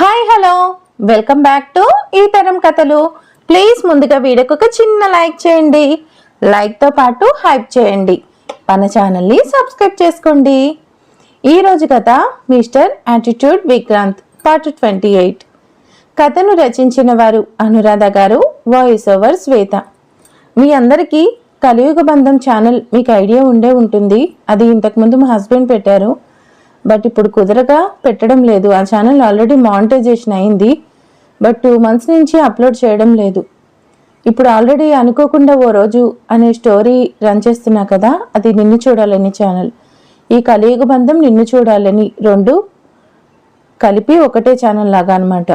Hi hello. Welcome back to ఈ తరం కథలు. ప్లీజ్ ముందుగా వీడియోకి ఒక చిన్న లైక్ చేయండి. లైక్తో పాటు హైప్ చేయండి. మన ఛానల్ని సబ్స్క్రైబ్ చేసుకోండి. ఈరోజు కథ mister attitude Vikrant part twenty eight కథను రచించిన వారు అనురాధ గారు వాయిస్ ఓవర్ శ్వేత. మీ అందరికీ కలియుగ బంధం ఛానల్ మీకు ఐడియా ఉండే ఉంటుంది. అది ఇంతకుముందు మా హస్బెండ్ పెట్టారు. బట్ ఇప్పుడు కుదరగా పెట్టడం లేదు. ఆ ఛానల్ ఆల్రెడీ మానిటైజేషన్ అయింది. బట్ టూ మంత్స్ నుంచి అప్లోడ్ చేయడం లేదు. ఇప్పుడు ఆల్రెడీ అనుకోకుండా ఓ రోజు అనే స్టోరీ రన్ చేస్తున్నా కదా అది నిన్ను చూడాలని ఛానల్ ఈ కలియుగ బంధం నిన్ను చూడాలని రెండు కలిపి ఒకటే ఛానల్ లాగా అనమాట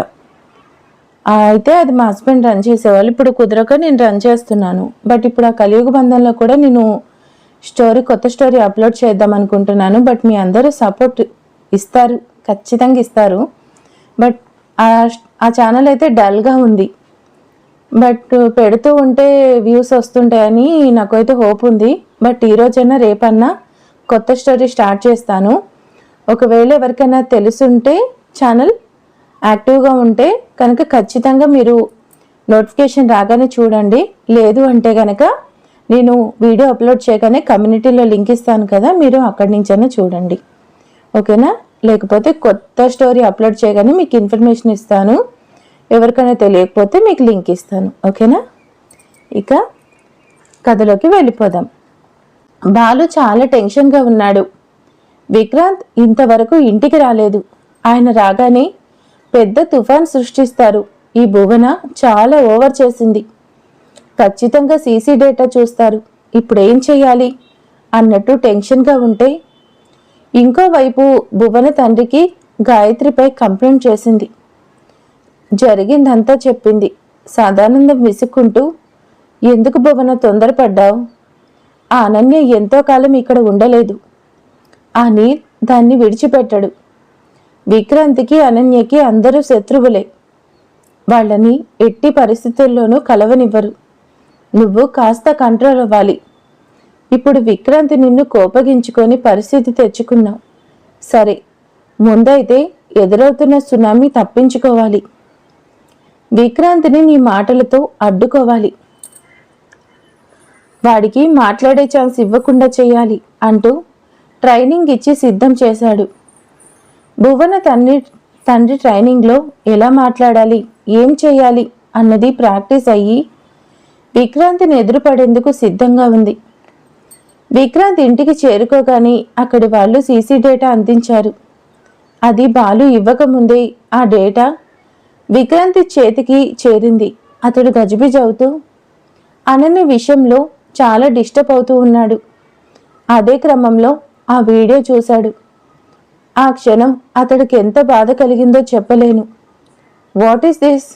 అయితే అది మా హస్బెండ్ రన్ చేసేవాళ్ళు. ఇప్పుడు కుదరక నేను రన్ చేస్తున్నాను. బట్ ఇప్పుడు ఆ కలియుగ బంధంలో కూడా నేను స్టోరీ కొత్త స్టోరీ అప్లోడ్ చేద్దాం అనుకుంటున్నాను బట్ మీ అందరూ సపోర్ట్ ఇస్తారు ఖచ్చితంగా ఇస్తారు. బట్ ఆ ఛానల్ అయితే డల్గా ఉంది. బట్ పెడుతూ ఉంటే వ్యూస్ వస్తుంటాయని నాకైతే హోప్ ఉంది. బట్ ఈరోజైనా రేపన్నా కొత్త స్టోరీ స్టార్ట్ చేస్తాను. ఒకవేళ ఎవరికైనా తెలుసుంటే ఛానల్ యాక్టివ్గా ఉంటే కనుక ఖచ్చితంగా మీరు నోటిఫికేషన్ రాగానే చూడండి. లేదు అంటే కనుక నేను వీడియో అప్లోడ్ చేయగానే కమ్యూనిటీలో లింక్ ఇస్తాను కదా మీరు అక్కడి నుంచైనా చూడండి. ఓకేనా? లేకపోతే కొత్త స్టోరీ అప్లోడ్ చేయగానే మీకు ఇన్ఫర్మేషన్ ఇస్తాను. ఎవరికైనా తెలియకపోతే మీకు లింక్ ఇస్తాను. ఓకేనా? ఇక కథలోకి వెళ్ళిపోదాం. బాలు చాలా టెన్షన్గా ఉన్నాడు. విక్రాంత్ ఇంతవరకు ఇంటికి రాలేదు. ఆయన రాగానే పెద్ద తుఫాన్ సృష్టిస్తారు. ఈ భువన చాలా ఓవర్ చేసింది. ఖచ్చితంగా సీసీ డేటా చూస్తారు. ఇప్పుడేం చేయాలి అన్నట్టు టెన్షన్గా ఉంటే ఇంకోవైపు భువన తండ్రికి గాయత్రిపై కంప్లైంట్ చేసింది. జరిగిందంతా చెప్పింది. సదానందం విసుక్కుంటూ ఎందుకు భువన తొందరపడ్డావు? ఆ అనన్య ఎంతో కాలం ఇక్కడ ఉండలేదు. ఆ దాన్ని విడిచిపెట్టాడు. విక్రాంతికి అనన్యకి అందరూ శత్రువులే. వాళ్ళని ఎట్టి పరిస్థితుల్లోనూ కలవనివ్వరు. నువ్వు కాస్త కంట్రోల్ అవ్వాలి. ఇప్పుడు విక్రాంతి నిన్ను కోపగించుకొని పరిస్థితి తెచ్చుకున్నావు. సరే ముందైతే ఎదురవుతున్న సునామీ తప్పించుకోవాలి. విక్రాంతిని నీ మాటలతో అడ్డుకోవాలి. వాడికి మాట్లాడే ఛాన్స్ ఇవ్వకుండా చేయాలి అంటూ ట్రైనింగ్ ఇచ్చి సిద్ధం చేశాడు. భువన తండ్రి తండ్రి ట్రైనింగ్లో ఎలా మాట్లాడాలి ఏం చేయాలి అన్నది ప్రాక్టీస్ అయ్యి విక్రాంతిని ఎదురుపడేందుకు సిద్ధంగా ఉంది. విక్రాంత్ ఇంటికి చేరుకోగానే అక్కడి వాళ్ళు సీసీ డేటా అందించారు. అది బాలు ఇవ్వకముందే ఆ డేటా విక్రాంతి చేతికి చేరింది. అతడు గజిబిజవుతూ అనన్య విషయంలో చాలా డిస్టర్బ్ అవుతూ ఉన్నాడు. అదే క్రమంలో ఆ వీడియో చూశాడు. ఆ క్షణం అతడికి ఎంత బాధ కలిగిందో చెప్పలేను. What is this?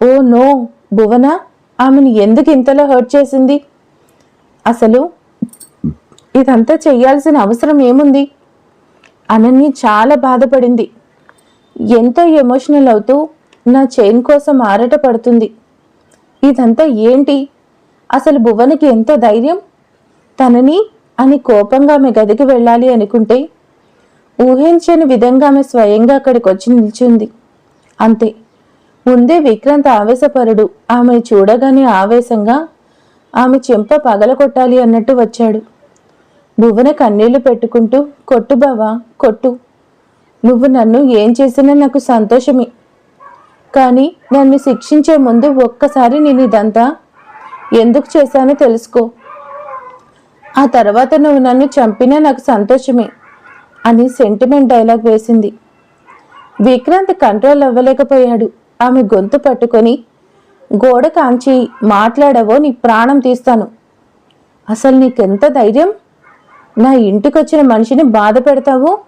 Oh no Bhuvana? ఆమెను ఎందుకు ఇంతలో హర్ట్ చేసింది? అసలు ఇదంతా చెయ్యాల్సిన అవసరం ఏముంది? అనన్య చాలా బాధపడింది. ఎంతో ఎమోషనల్ అవుతూ నా చైన్ కోసం ఆరట పడుతుంది. ఇదంతా ఏంటి? అసలు భువనకి ఎంత ధైర్యం? తనని అని కోపంగా ఆమె గదికి వెళ్ళాలి అనుకుంటే ఊహించని విధంగా ఆమె స్వయంగా అక్కడికి వచ్చి నిల్చుంది. అంతే. ముందే విక్రాంత్ ఆవేశపరుడు. ఆమె చూడగానే ఆవేశంగా ఆమె చెంప పగలగొట్టాలి అన్నట్టు వచ్చాడు. భువన కన్నీళ్ళు పెట్టుకుంటూ కొట్టు బావా కొట్టు. నువ్వు నన్ను ఏం చేసినా నాకు సంతోషమే. కానీ నన్ను శిక్షించే ముందు ఒక్కసారి నేను ఇదంతా ఎందుకు చేశానో తెలుసుకో. ఆ తర్వాత నువ్వు నన్ను చంపినా నాకు సంతోషమే అని సెంటిమెంట్ డైలాగ్ వేసింది. విక్రాంత్ కంట్రోల్ అవ్వలేకపోయాడు. ఆమె గొంతు పట్టుకొని గోడ కాంచి మాట్లాడవో నీ ప్రాణం తీస్తాను. అసలు నీకెంత ధైర్యం? నా ఇంటికొచ్చిన మనిషిని బాధ పెడతావు?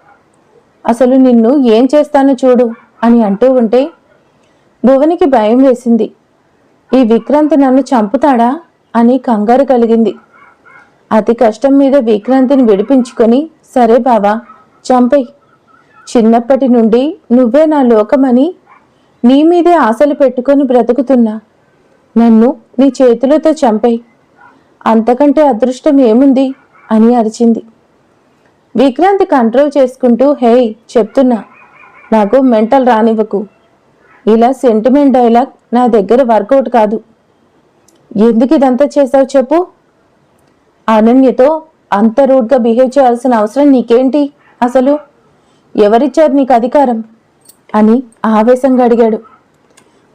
అసలు నిన్ను ఏం చేస్తానో చూడు అని అంటూ ఉంటే భువనికి భయం వేసింది. ఈ విక్రాంత్ నన్ను చంపుతాడా? అని కంగారు కలిగింది. అతి కష్టం మీద విక్రాంతిని విడిపించుకొని సరే బావా చంపేయ్. చిన్నప్పటి నుండి నువ్వే నా లోకమని నీ మీదే ఆశలు పెట్టుకొని బ్రతుకుతున్నా. నన్ను నీ చేతులతో చంపేయి. అంతకంటే అదృష్టం ఏముంది? అని అరిచింది. విక్రాంతి కంట్రోల్ చేసుకుంటూ హే చెప్తున్నా. నాకు మెంటల్ రానివ్వకు. ఇలా సెంటిమెంట్ డైలాగ్ నా దగ్గర వర్కౌట్ కాదు. ఎందుకు ఇదంతా చేశావు చెప్పు? అనన్యతో అంత రూడ్గా బిహేవ్ చేయాల్సిన అవసరం నీకేంటి? అసలు ఎవరిచ్చారు నీకు అధికారం? అని ఆవేశంగా అడిగాడు.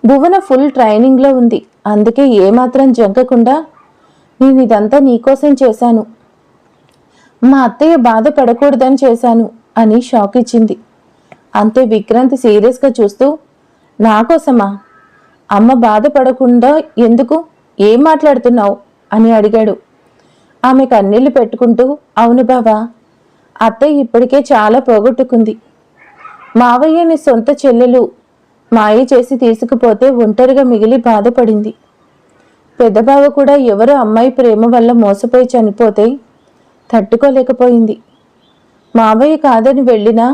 భువన ఫుల్ ట్రైనింగ్లో ఉంది. అందుకే ఏమాత్రం జంకకుండా నేను ఇదంతా నీకోసం చేశాను. మా అత్తయ్య బాధపడకూడదని చేశాను అని షాక్ ఇచ్చింది. అంతే విక్రాంతి సీరియస్గా చూస్తూ నాకోసమా అమ్మ బాధపడకుండా ఎందుకు? ఏం మాట్లాడుతున్నావు? అని అడిగాడు. ఆమె కన్నీళ్ళు పెట్టుకుంటూ అవును బావా అత్తయ్య ఇప్పటికే చాలా పోగొట్టుకుంది. మావయ్యని సొంత చెల్లెలు మాయ చేసి తీసుకుపోతే ఒంటరిగా మిగిలి బాధపడింది. పెద్దబావ కూడా ఎవరో అమ్మాయి ప్రేమ వల్ల మోసపోయి చనిపోతే తట్టుకోలేకపోయింది. మావయ్య కాదని వెళ్ళినా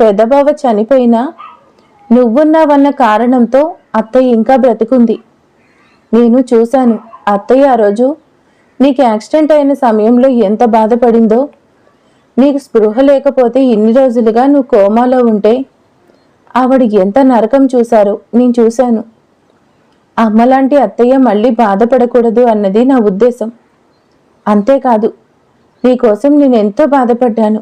పెద్దబావ చనిపోయినా నువ్వున్నావన్న కారణంతో అత్తయ్య ఇంకా బ్రతికుంది. నేను చూశాను అత్తయ్య ఆ రోజు నీకు యాక్సిడెంట్ అయిన సమయంలో ఎంత బాధపడిందో నీకు స్పృహ లేకపోతే ఇన్ని రోజులుగా నువ్వు కోమాలో ఉంటే ఆవిడ ఎంత నరకం చూశారో నేను చూశాను. అమ్మలాంటి అత్తయ్య మళ్ళీ బాధపడకూడదు అన్నది నా ఉద్దేశం. అంతేకాదు నీకోసం నేను ఎంతో బాధపడ్డాను.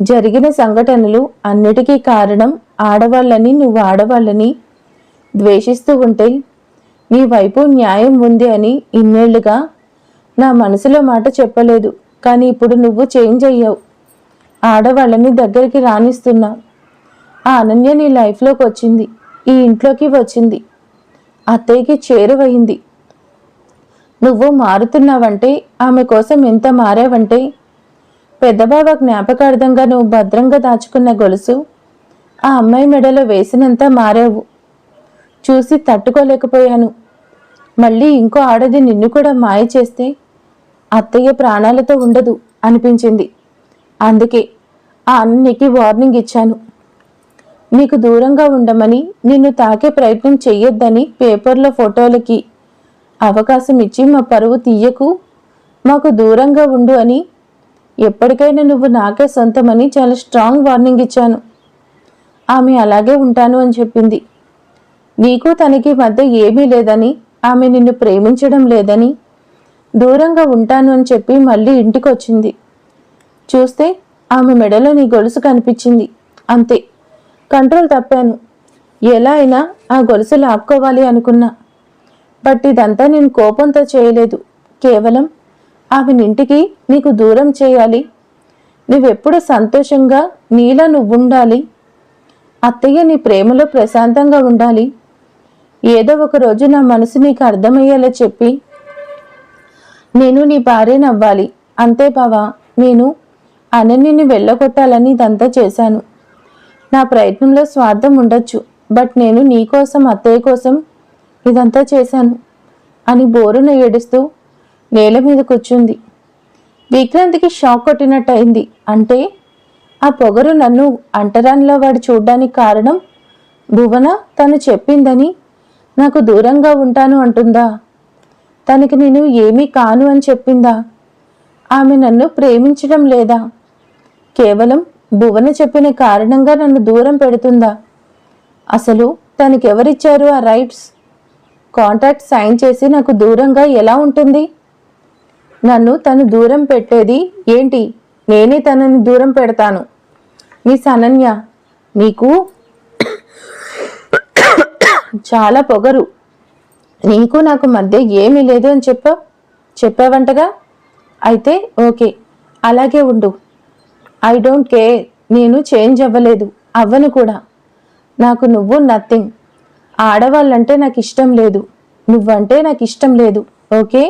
జరిగిన సంఘటనలు అన్నిటికీ కారణం ఆడవాళ్ళని నువ్వు ఆడవాళ్ళని ద్వేషిస్తూ ఉంటే నీ వైపు న్యాయం ఉంది అని ఇన్నేళ్ళుగా నా మనసులో మాట చెప్పలేదు. కానీ ఇప్పుడు నువ్వు చేంజ్ అయ్యావు. ఆడవాళ్ళని దగ్గరికి రానిస్తున్నావు ఆ అనన్య నీ లైఫ్లోకి వచ్చింది. ఈ ఇంట్లోకి వచ్చింది. అత్తయ్యకి చేరువయింది. నువ్వు మారుతున్నావంటే ఆమె కోసం ఎంత మారావంటే పెద్దబావ జ్ఞాపకార్థంగా నువ్వు భద్రంగా దాచుకున్న గొలుసు ఆ అమ్మాయి మెడలో వేసినంత మారావు. చూసి తట్టుకోలేకపోయాను. మళ్ళీ ఇంకో ఆడది నిన్ను కూడా మాయ చేస్తే అత్తయ్య ప్రాణాలతో ఉండదు అనిపించింది. అందుకే ఆ అన్నికి వార్నింగ్ ఇచ్చాను. నీకు దూరంగా ఉండమని నిన్ను తాకే ప్రయత్నం చెయ్యొద్దని పేపర్లో ఫోటోలకి అవకాశం ఇచ్చి మా పరువు తీయకు మాకు దూరంగా ఉండు అని. ఎప్పటికైనా నువ్వు నాకే సొంతమని చాలా స్ట్రాంగ్ వార్నింగ్ ఇచ్చాను. ఆమె అలాగే ఉంటాను అని చెప్పింది. నీకు తనకి మధ్య ఏమీ లేదని ఆమె నిన్ను ప్రేమించడం లేదని దూరంగా ఉంటాను అని చెప్పి మళ్ళీ ఇంటికి వచ్చింది చూస్తే ఆమె మెడలో నీ గొలుసు కనిపించింది. అంతే. కంట్రోల్ తప్పాను. ఎలా అయినా ఆ గొలుసు లాక్కోవాలి అనుకున్నా. బట్ ఇదంతా నేను కోపంతో చేయలేదు. కేవలం ఆమె ఇంటికి నీకు దూరం చేయాలి. నువ్వెప్పుడు సంతోషంగా నీలా నువ్వుండాలి. అత్తయ్య నీ ప్రేమలో ప్రశాంతంగా ఉండాలి. ఏదో ఒక రోజు నా మనసు నీకు అర్థమయ్యేలా చెప్పి నేను నీ భార్యనవ్వాలి అంతే బావా నేను అనన్యని వెళ్ళగొట్టాలని ఇదంతా చేశాను. నా ప్రయత్నంలో స్వార్థం ఉండొచ్చు బట్ నేను నీ కోసం అత్తయ్య కోసం ఇదంతా చేశాను అని బోరున ఏడుస్తూ నేల మీద కూర్చుంది. విక్రాంతికి షాక్ కొట్టినట్టు అయింది అంటే ఆ పొగరు నన్ను అంటరానిలో వాడు చూడ్డానికి కారణం భువన తను చెప్పిందని నాకు దూరంగా ఉంటాను అంటుందా? తనకి నేను ఏమీ కాను అని చెప్పిందా? ఆమె నన్ను ప్రేమించడం లేదా? కేవలం భువన చెప్పిన కారణంగా నన్ను దూరం పెడుతుందా? అసలు తనకెవరిచ్చారు ఆ రైట్స్? కాంట్రాక్ట్ సైన్ చేసి నాకు దూరంగా ఎలా ఉంటుంది? నన్ను తను దూరం పెట్టేది ఏంటి? నేనే తనని దూరం పెడతాను. మిస్ అనన్య నీకు చాలా పొగరు. నీకు నాకు మధ్య ఏమీ లేదు అని చెప్పావు చెప్పావంటగా? అయితే ఓకే అలాగే ఉండు. ఐ డోంట్ కేర్ నేను చేంజ్ అవ్వలేదు అవ్వను కూడా. నాకు నువ్వు నథింగ్. ఆడవాళ్ళంటే నాకు ఇష్టం లేదు నువ్వంటే నాకు ఇష్టం లేదు ఓకే?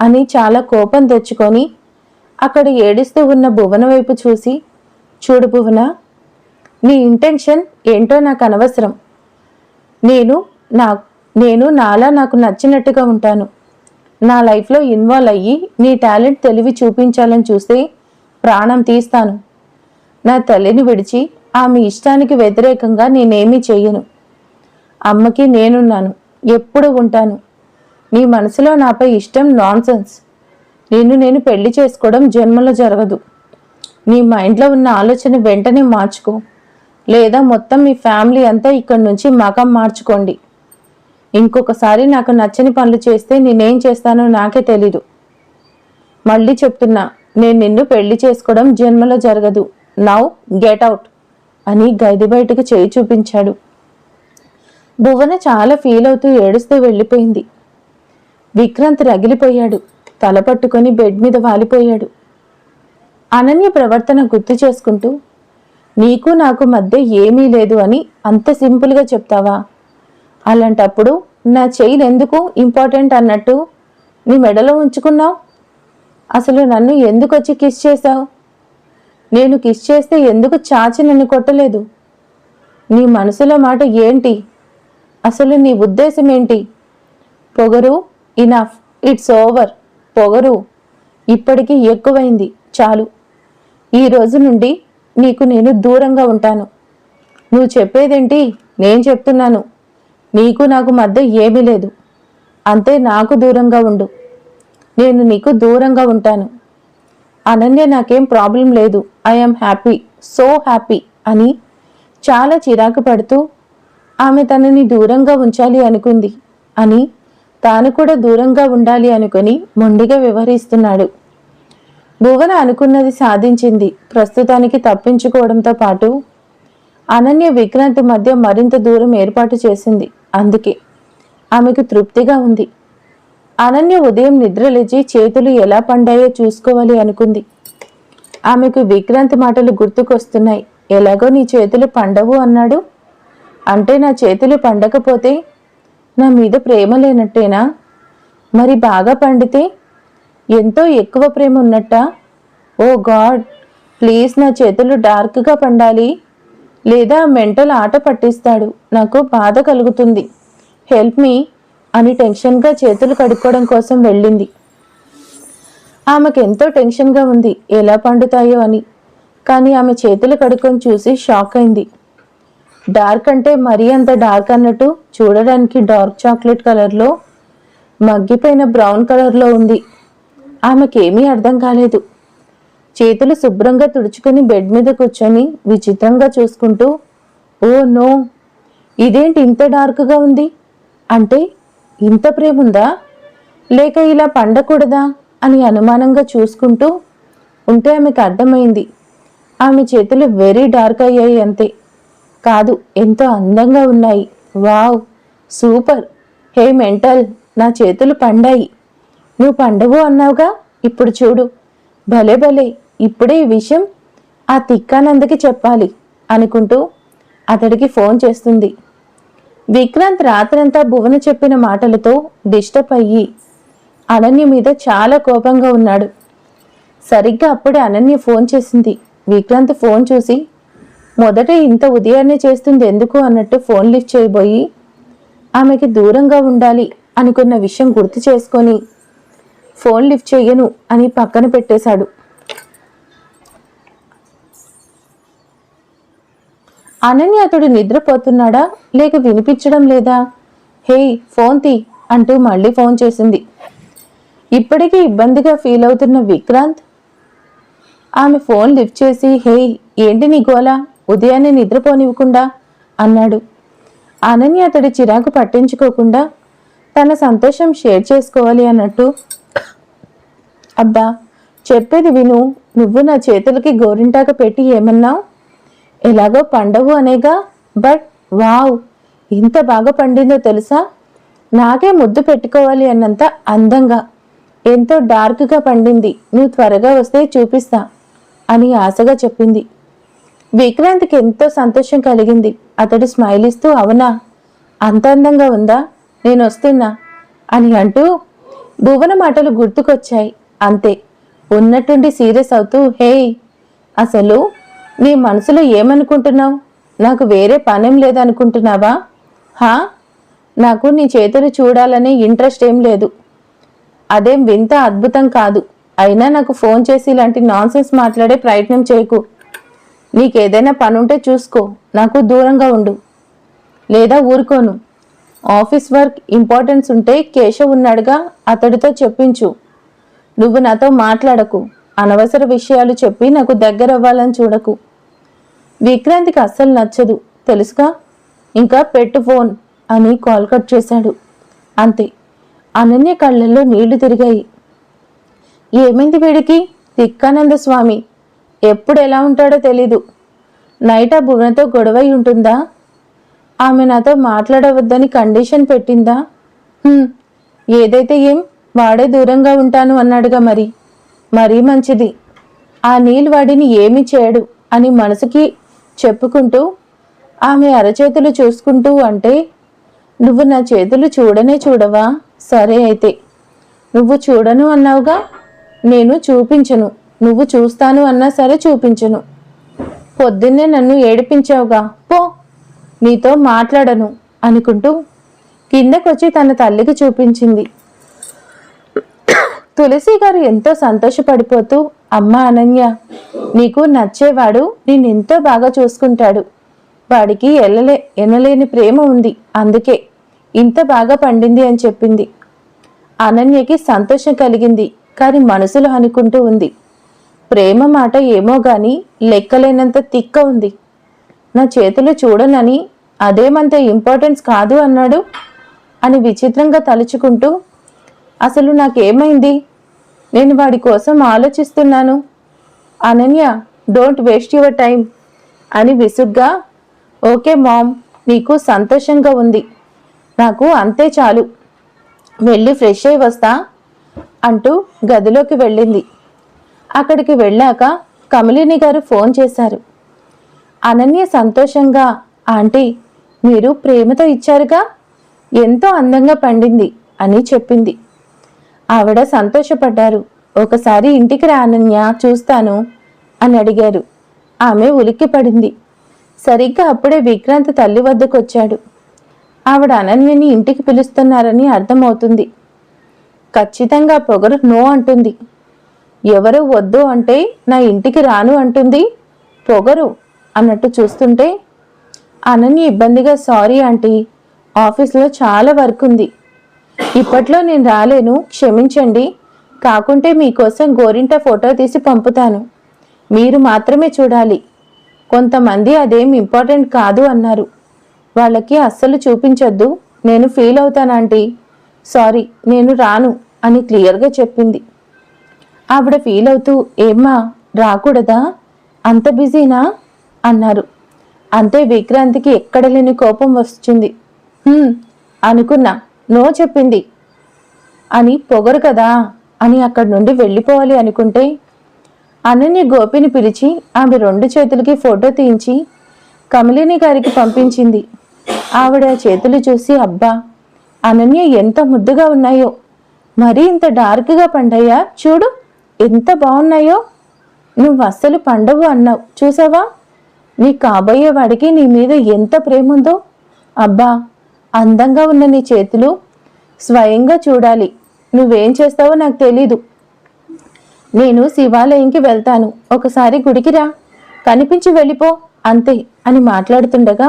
అని చాలా కోపం తెచ్చుకొని అక్కడ ఏడుస్తూ ఉన్న భువన వైపు చూసి చూడు భువన నీ ఇంటెన్షన్ ఏంటో నాకు అనవసరం. నేను నా నేను నాలా నాకు నచ్చినట్టుగా ఉంటాను. నా లైఫ్లో ఇన్వాల్వ్ అయ్యి నీ టాలెంట్ తెలివి చూపించాలని చూస్తే ప్రాణం తీస్తాను. నా తల్లిని విడిచి ఆమె ఇష్టానికి వ్యతిరేకంగా నేనేమీ చేయను అమ్మకి నేనున్నాను ఎప్పుడు ఉంటాను. నీ మనసులో నాపై ఇష్టం నాన్సెన్స్. నిన్ను నేను పెళ్ళి చేసుకోవడం జన్మలో జరగదు. నీ మైండ్లో ఉన్న ఆలోచన వెంటనే మార్చుకో. లేదా మొత్తం మీ ఫ్యామిలీ అంతా ఇక్కడి నుంచి మకం మార్చుకోండి. ఇంకొకసారి నాకు నచ్చని పనులు చేస్తే నేనేం చేస్తానో నాకే తెలీదు. మళ్ళీ చెప్తున్నా నేను నిన్ను పెళ్ళి చేసుకోవడం జన్మలో జరగదు. నౌ గెట్ అవుట్ అని గది బయటకు చేయి చూపించాడు. భువన చాలా ఫీల్ అవుతూ ఏడుస్తూ వెళ్ళిపోయింది. విక్రాంత్ రగిలిపోయాడు. తల పట్టుకొని బెడ్ మీద వాలిపోయాడు. అనన్య ప్రవర్తన గుర్తు చేసుకుంటూ నీకు నాకు మధ్య ఏమీ లేదు అని అంత సింపుల్గా చెప్తావా? అలాంటప్పుడు నా చెయ్యిలు ఎందుకు ఇంపార్టెంట్ అన్నట్టు నీ మెడలో ఉంచుకున్నావు? అసలు నన్ను ఎందుకు వచ్చి కిస్ చేశావు? నేను కిస్ చేస్తే ఎందుకు చాచి నన్ను కొట్టలేదు? నీ మనసులో మాట ఏంటి? అసలు నీ ఉద్దేశం ఏంటి? పొగరు ఇనఫ్ ఇట్స్ ఓవర్ పొగరు ఇప్పటికీ ఎక్కువైంది చాలు. ఈ రోజు నుండి నీకు నేను దూరంగా ఉంటాను. నువ్వు చెప్పేదేంటి? నేను చెప్తున్నాను. నీకు నాకు మధ్య ఏమీ లేదు. అంతే నాకు దూరంగా ఉండు. నేను నీకు దూరంగా ఉంటాను. అనన్య నాకేం ప్రాబ్లం లేదు. ఐఎమ్ హ్యాపీ సో హ్యాపీ అని చాలా చిరాకు పడుతూ ఆమె తనని దూరంగా ఉంచాలి అనుకుంది అని తాను కూడా దూరంగా ఉండాలి అనుకుని మొండిగా వ్యవహరిస్తున్నాడు. భువన అనుకున్నది సాధించింది. ప్రస్తుతానికి తప్పించుకోవడంతో పాటు అనన్య విక్రాంతి మధ్య మరింత దూరం ఏర్పాటు చేసింది. అందుకే ఆమెకు తృప్తిగా ఉంది. అనన్య ఉదయం నిద్రలేచి చేతులు ఎలా పండాయో చూసుకోవాలి అనుకుంది. ఆమెకు విక్రాంతి మాటలు గుర్తుకొస్తున్నాయి. ఎలాగో నీ చేతులు పండవు అన్నాడు. అంటే నా చేతులు పండకపోతే నా మీద ప్రేమ లేనట్టేనా? మరి బాగా పండితే ఎంతో ఎక్కువ ప్రేమ ఉన్నట్టా? ఓ గాడ్ ప్లీజ్ నా చేతులు డార్క్గా పండాలి. లేదా మెంటల్ ఆట పట్టిస్తాడు. నాకు బాధ కలుగుతుంది. హెల్ప్ మీ అని టెన్షన్గా చేతులు కడుక్కోవడం కోసం వెళ్ళింది. ఆమెకు ఎంతో టెన్షన్గా ఉంది. ఎలా పండుతాయో అని. కానీ ఆమె చేతులు కడుక్కొని చూసి షాక్ అయింది. డార్క్ అంటే మరీ అంత డార్క్ అన్నట్టు చూడడానికి డార్క్ చాక్లెట్ కలర్లో మగ్గిపోయిన బ్రౌన్ కలర్లో ఉంది. ఆమెకేమీ అర్థం కాలేదు. చేతులు శుభ్రంగా తుడుచుకొని బెడ్ మీద కూర్చొని విచిత్రంగా చూసుకుంటూ ఓ నో ఇదేంటి ఇంత డార్క్గా ఉంది? అంటే ఇంత ప్రేమ ఉందా లేక ఇలా పండకూడదా? అని అనుమానంగా చూసుకుంటూ ఉంటే ఆమెకు అర్థమైంది. ఆమె చేతులు వెరీ డార్క్ అయ్యాయి అంతే. కాదు ఎంతో అందంగా ఉన్నాయి. Wow super. హే మెంటల్ నా చేతులు పండాయి. నువ్వు పండవు అన్నావుగా? ఇప్పుడు చూడు. భలే భలే. ఇప్పుడే ఈ విషయం ఆ తిక్కానందకి చెప్పాలి అనుకుంటూ అతడికి ఫోన్ చేస్తుంది. విక్రాంత్ రాత్రంతా భువన చెప్పిన మాటలతో డిస్టర్బ్ అయ్యి అనన్య మీద చాలా కోపంగా ఉన్నాడు. సరిగ్గా అప్పుడే అనన్య ఫోన్ చేసింది. విక్రాంత్ ఫోన్ చూసి మొదట ఇంత ఉదయాన్నే చేస్తుంది ఎందుకు? అన్నట్టు ఫోన్ లిఫ్ట్ చేయబోయి ఆమెకి దూరంగా ఉండాలి అనుకున్న విషయం గుర్తు చేసుకొని ఫోన్ లిఫ్ట్ చేయను అని పక్కన పెట్టేశాడు. అనన్య అతడు నిద్రపోతున్నాడా? లేక వినిపించడం లేదా? హే ఫోన్ తీ అంటూ మళ్ళీ ఫోన్ చేసింది. ఇప్పటికీ ఇబ్బందిగా ఫీల్ అవుతున్న విక్రాంత్? ఆమె ఫోన్ లిఫ్ట్ చేసి హే ఏంటి నీ గోలా? ఉదయాన్నే నిద్రపోనివ్వకుండా అన్నాడు. అనన్య అతడి చిరాకు పట్టించుకోకుండా తన సంతోషం షేర్ చేసుకోవాలి అన్నట్టు. అబ్బా చెప్పేది విను. నువ్వు నా చేతులకి గోరింటాక పెట్టి ఏమన్నావు? ఎలాగో పండవు అనేగా బట్ వావ్ ఇంత బాగా పండిందో తెలుసా? నాకే ముద్దు పెట్టుకోవాలి అన్నంత అందంగా ఎంతో డార్క్గా పండింది. నువ్వు త్వరగా వస్తే చూపిస్తా అని ఆశగా చెప్పింది. విక్రాంత్కి ఎంతో సంతోషం కలిగింది. అతడు స్మైల్ ఇస్తూ అవునా? అంత అందంగా ఉందా? నేను వస్తున్నా అని అంటూ భువన మాటలు గుర్తుకొచ్చాయి. అంతే ఉన్నట్టుండి సీరియస్ అవుతూ హేయ్ అసలు నీ మనసులో ఏమనుకుంటున్నావు? నాకు వేరే పనేం లేదనుకుంటున్నావా? హా? నాకు నీ చేతులు చూడాలనే ఇంట్రెస్ట్ ఏం లేదు. అదేం వింత అద్భుతం కాదు. అయినా నాకు ఫోన్ చేసి ఇలాంటి నాన్సెన్స్ మాట్లాడే ప్రయత్నం చేయకు. నీకేదైనా పనుంటే చూసుకో. నాకు దూరంగా ఉండు. లేదా ఊరుకోను. ఆఫీస్ వర్క్ ఇంపార్టెన్స్ ఉంటే కేశవ్ ఉన్నాడుగా అతడితో చెప్పించు. నువ్వు నాతో మాట్లాడకు. అనవసర విషయాలు చెప్పి నాకు దగ్గర అవ్వాలని చూడకు. విక్రాంతికి అస్సలు నచ్చదు తెలుసుగా? ఇంకా పెట్టు ఫోన్ అని కాల్ కట్ చేశాడు. అంతే అనన్య కళ్ళల్లో నీళ్ళు తిరిగాయి. ఏమైంది వీడికి? తిక్కానంద స్వామి ఎప్పుడు ఎలా ఉంటాడో తెలీదు. నైట్ ఆ భువనతో గొడవై ఉంటుందా? ఆమె నాతో మాట్లాడవద్దని కండిషన్ పెట్టిందా? ఏదైతే ఏం వాడే దూరంగా ఉంటాను అన్నాడుగా మరి. మరీ మంచిది. ఆ నీళ్ళు వాడిని ఏమీ చేయడు అని మనసుకి చెప్పుకుంటూ ఆమె అరచేతులు చూసుకుంటూ అంటే నువ్వు నా చేతులు చూడనే చూడవా? సరే అయితే. నువ్వు చూడను అన్నావుగా? నేను చూపించను. నువ్వు చూస్తాను అన్నా సరే చూపించను. పొద్దున్నే నన్ను ఏడిపించావుగా. పో నీతో మాట్లాడను అనుకుంటూ కిందకొచ్చి తన తల్లికి చూపించింది. తులసి గారు ఎంతో సంతోషపడిపోతూ అమ్మ అనన్య నీకు నచ్చేవాడు నిన్నెంతో బాగా చూసుకుంటాడు. వాడికి ఎల్లలే ఎనలేని ప్రేమ ఉంది అందుకే ఇంత బాగా పండింది అని చెప్పింది. అనన్యకి సంతోషం కలిగింది కానీ మనసులో అనుకుంటూ ఉంది. ప్రేమ మాట ఏమో గాని లెక్కలేనంత తిక్క ఉంది. నా చేతులు చూడనని అదేమంత ఇంపార్టెన్స్ కాదు అన్నాడు అని విచిత్రంగా తలుచుకుంటూ అసలు నాకేమైంది? నేను వాడి కోసం ఆలోచిస్తున్నాను. Ananya don't waste your time అని విసుగ్గా ఓకే మామ్ నీకు సంతోషంగా ఉంది. నాకు అంతే చాలు. వెళ్ళి ఫ్రెష్ అయి వస్తా అంటూ గదిలోకి వెళ్ళింది. అక్కడికి వెళ్ళాక కమలిని గారు ఫోన్ చేశారు. అనన్య సంతోషంగా ఆంటీ మీరు ప్రేమతో ఇచ్చారుగా? ఎంతో అందంగా పండింది అని చెప్పింది. ఆవిడ సంతోషపడ్డారు. ఒకసారి ఇంటికి రానన్య చూస్తాను అని అడిగారు. ఆమె ఉలిక్కి పడింది. సరిగ్గా అప్పుడే విక్రాంత్ తల్లి వద్దకు వచ్చాడు ఆవిడ అనన్యని ఇంటికి పిలుస్తున్నారని అర్థమవుతుంది. ఖచ్చితంగా పొగరు నో అంటుంది. ఎవరు వద్దు అంటే నా ఇంటికి రాను అంటుంది. పొగరు అన్నట్టు చూస్తుంటే అనన్య ఇబ్బందిగా సారీ ఆంటీ ఆఫీస్లో చాలా వర్క్ ఉంది. ఇప్పట్లో నేను రాలేను క్షమించండి. కాకుంటే మీకోసం గోరింట ఫోటో తీసి పంపుతాను. మీరు మాత్రమే చూడాలి. కొంతమంది అదేం ఇంపార్టెంట్ కాదు అన్నారు. వాళ్ళకి అస్సలు చూపించొద్దు. నేను ఫీల్ అవుతానంటీ సారీ నేను రాను అని క్లియర్గా చెప్పింది. ఆవిడ ఫీల్ అవుతూ ఏమ్మా రాకూడదా? అంత బిజీనా? అన్నారు. అంతే విక్రాంతికి ఎక్కడ లేని కోపం వచ్చింది అనుకున్నా. నో చెప్పింది. అని పొగరు కదా అని అక్కడి నుండి వెళ్ళిపోవాలి అనుకుంటే అనన్య గోపిని పిలిచి ఆమె రెండు చేతులకి ఫోటో తీయించి కమలిని గారికి పంపించింది. ఆవిడ ఆ చేతులు చూసి అబ్బా అనన్య ఎంత ముద్దుగా ఉన్నాయో. మరీ ఇంత డార్క్గా పండయ్యా చూడు ఎంత బాగున్నాయో. నువ్వు అస్సలు పండవు అన్నావు చూసావా? నీ కాబోయేవాడికి నీ మీద ఎంత ప్రేమ ఉందో అబ్బా అందంగా ఉన్న నీ చేతులు స్వయంగా చూడాలి. నువ్వేం చేస్తావో నాకు తెలీదు. నేను శివాలయంకి వెళ్తాను. ఒకసారి గుడికి రా. కనిపించి వెళ్ళిపో. అంతే అని మాట్లాడుతుండగా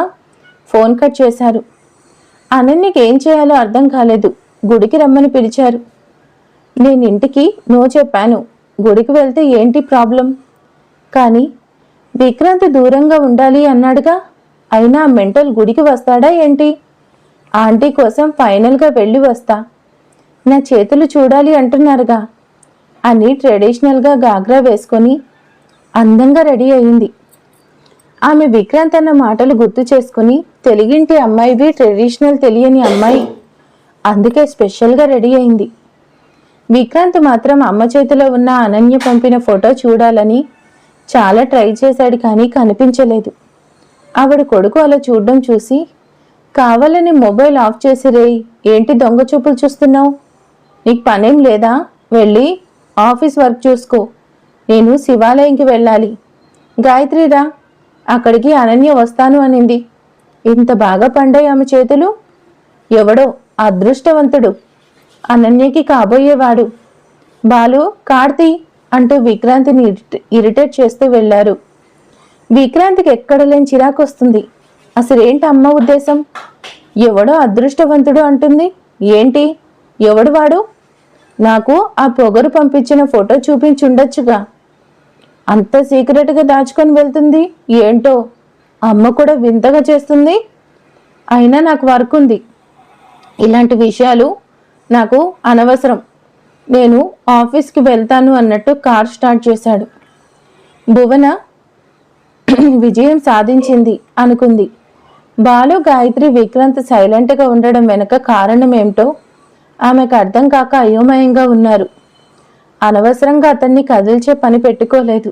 ఫోన్ కట్ చేశారు. అనన్యకి ఏం చేయాలో అర్థం కాలేదు. గుడికి రమ్మని పిలిచారు. నేను ఇంటికి నో చెప్పాను. గుడికి వెళ్తే ఏంటి ప్రాబ్లం? కానీ విక్రాంత్ దూరంగా ఉండాలి అన్నాడుగా. అయినా ఆ మెంటల్ గుడికి వస్తాడా ఏంటి? ఆంటీ కోసం ఫైనల్గా వెళ్ళి వస్తా. నా చేతులు చూడాలి అంటున్నారుగా. అని ట్రెడిషనల్గా గాగ్రా వేసుకొని అందంగా రెడీ అయింది. ఆమె విక్రాంత్ అన్న మాటలు గుర్తు చేసుకుని తెలుగింటి అమ్మాయివి ట్రెడిషనల్ తెలియని అమ్మాయి. అందుకే స్పెషల్గా రెడీ అయింది. విక్రాంత్ మాత్రం అమ్మ చేతిలో ఉన్న అనన్య పంపిన ఫోటో చూడాలని చాలా ట్రై చేశాడు కానీ కనిపించలేదు. ఆవిడ కొడుకు అలా చూడడం చూసి కావాలని మొబైల్ ఆఫ్ చేసిరే ఏంటి దొంగ చూపులు చూస్తున్నావు? నీకు పనేం లేదా? వెళ్ళి ఆఫీస్ వర్క్ చూసుకో. నేను శివాలయంకి వెళ్ళాలి. గాయత్రిరా అక్కడికి అనన్య వస్తాను అనింది. ఇంత బాగా పండాయి ఆమె చేతులు? ఎవడో అదృష్టవంతుడు. అనన్యకి కాబోయేవాడు. బాలు కార్తీ అంటూ విక్రాంతిని ఇరిటేట్ చేస్తూ వెళ్ళారు. విక్రాంతికి ఎక్కడ లేని చిరాకు వస్తుంది అసలు ఏంటి అమ్మ ఉద్దేశం? ఎవడో అదృష్టవంతుడు అంటుంది. ఏంటి? ఎవడు వాడు? నాకు ఆ పొగరు పంపించిన ఫోటో చూపించుండొచ్చుగా. అంత సీక్రెట్గా దాచుకొని వెళ్తుంది. ఏంటో? అమ్మ కూడా వింతగా చేస్తుంది. అయినా నాకు వర్క్ ఉంది. ఇలాంటి విషయాలు నాకు అనవసరం. నేను ఆఫీస్కి వెళ్తాను అన్నట్టు కార్ స్టార్ట్ చేశాడు. భువన విజయం సాధించింది అనుకుంది. బాలు గాయత్రి విక్రాంత్ సైలెంట్గా ఉండడం వెనుక కారణం ఏమిటో ఆమెకు అర్థం కాక అయోమయంగా ఉన్నారు. అనవసరంగా అతన్ని కదిల్చే పని పెట్టుకోలేదు.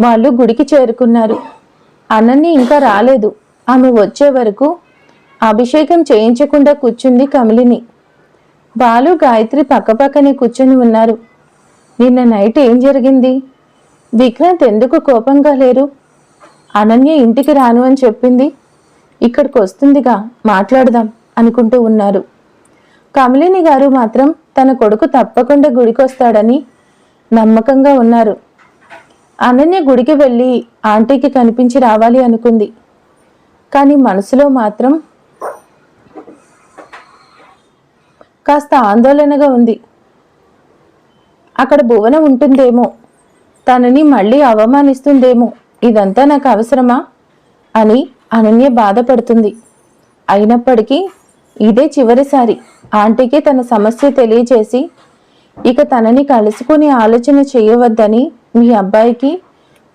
వాళ్ళు గుడికి చేరుకున్నారు. అనన్ని ఇంకా రాలేదు. ఆమె వచ్చే వరకు అభిషేకం చేయించకుండా కూర్చుంది కమలిని. బాలు గాయత్రి పక్కపక్కనే కూర్చొని ఉన్నారు. నిన్న నైట్ ఏం జరిగింది? విక్రాంత్ ఎందుకు కోపంగా లేరు? అనన్య ఇంటికి రాను అని చెప్పింది. ఇక్కడికి వస్తుందిగా మాట్లాడదాం అనుకుంటూ ఉన్నారు. కమలిని గారు మాత్రం తన కొడుకు తప్పకుండా గుడికొస్తాడని నమ్మకంగా ఉన్నారు. అనన్య గుడికి వెళ్ళి ఆంటీకి కనిపించి రావాలి అనుకుంది. కానీ మనసులో మాత్రం కాస్త ఆందోళనగా ఉంది. అక్కడ భువన ఉంటుందేమో తనని మళ్ళీ అవమానిస్తుందేమో ఇదంతా నాకు అవసరమా అని అనన్య బాధపడుతుంది. అయినప్పటికీ ఇదే చివరిసారి. ఆంటీకి తన సమస్య తెలియచేసి ఇక తనని కలుసుకుని ఆలోచన చేయవద్దని మీ అబ్బాయికి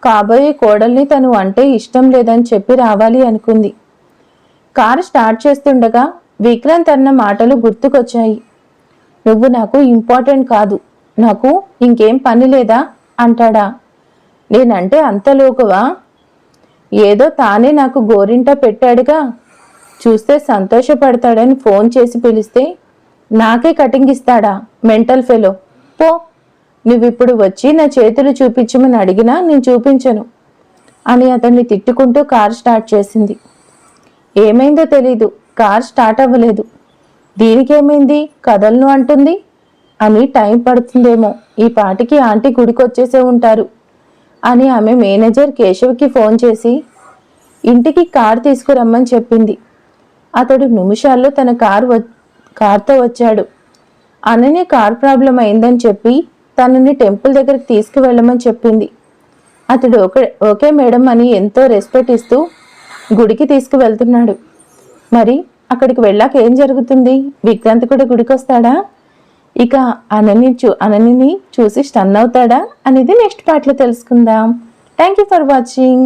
కాబోయే కోడల్ని తను అంటే ఇష్టం లేదని చెప్పి రావాలి అనుకుంది. కారు స్టార్ట్ చేస్తుండగా విక్రాంత్ అన్న మాటలు గుర్తుకొచ్చాయి. నువ్వు నాకు ఇంపార్టెంట్ కాదు. నాకు ఇంకేం పని లేదా? అంటాడా. నేనంటే అంత లోకువా? ఏదో తానే నాకు గోరింట పెట్టాడుగా. చూస్తే సంతోషపడతాడని ఫోన్ చేసి పిలిస్తే నాకే కటింగ్ ఇస్తాడా మెంటల్ ఫెలో. పో నువ్విప్పుడు వచ్చి నా చేతులు చూపించమని అడిగినా నేను చూపించను అని అతన్ని తిట్టుకుంటూ కార్ స్టార్ట్ చేసింది. ఏమైందో తెలీదు కార్ స్టార్ట్ అవ్వలేదు. దీనికేమైంది కదలను అంటుంది అని టైం పడుతుందేమో. ఈ పాటికి ఆంటీ గుడికి వచ్చేసే ఉంటారు. అని ఆమె మేనేజర్ కేశవ్కి ఫోన్ చేసి ఇంటికి కార్ తీసుకురమ్మని చెప్పింది. అతడు నిమిషాల్లో తన కార్ వ కార్తో వచ్చాడు. అనన్య కార్ ప్రాబ్లం అయిందని చెప్పి తనని టెంపుల్ దగ్గరికి తీసుకువెళ్ళమని చెప్పింది. అతడు ఓకే ఓకే మేడం అని ఎంతో రెస్పెక్ట్ ఇస్తూ గుడికి తీసుకువెళ్తున్నాడు. మరి అక్కడికి వెళ్ళాక ఏం జరుగుతుంది? విక్రాంత్ కూడా గుడికి వస్తాడా ఇక అనని చూ అనని చూసి స్టన్ అవుతాడా అనేది నెక్స్ట్ పార్ట్లో తెలుసుకుందాం. Thank you for watching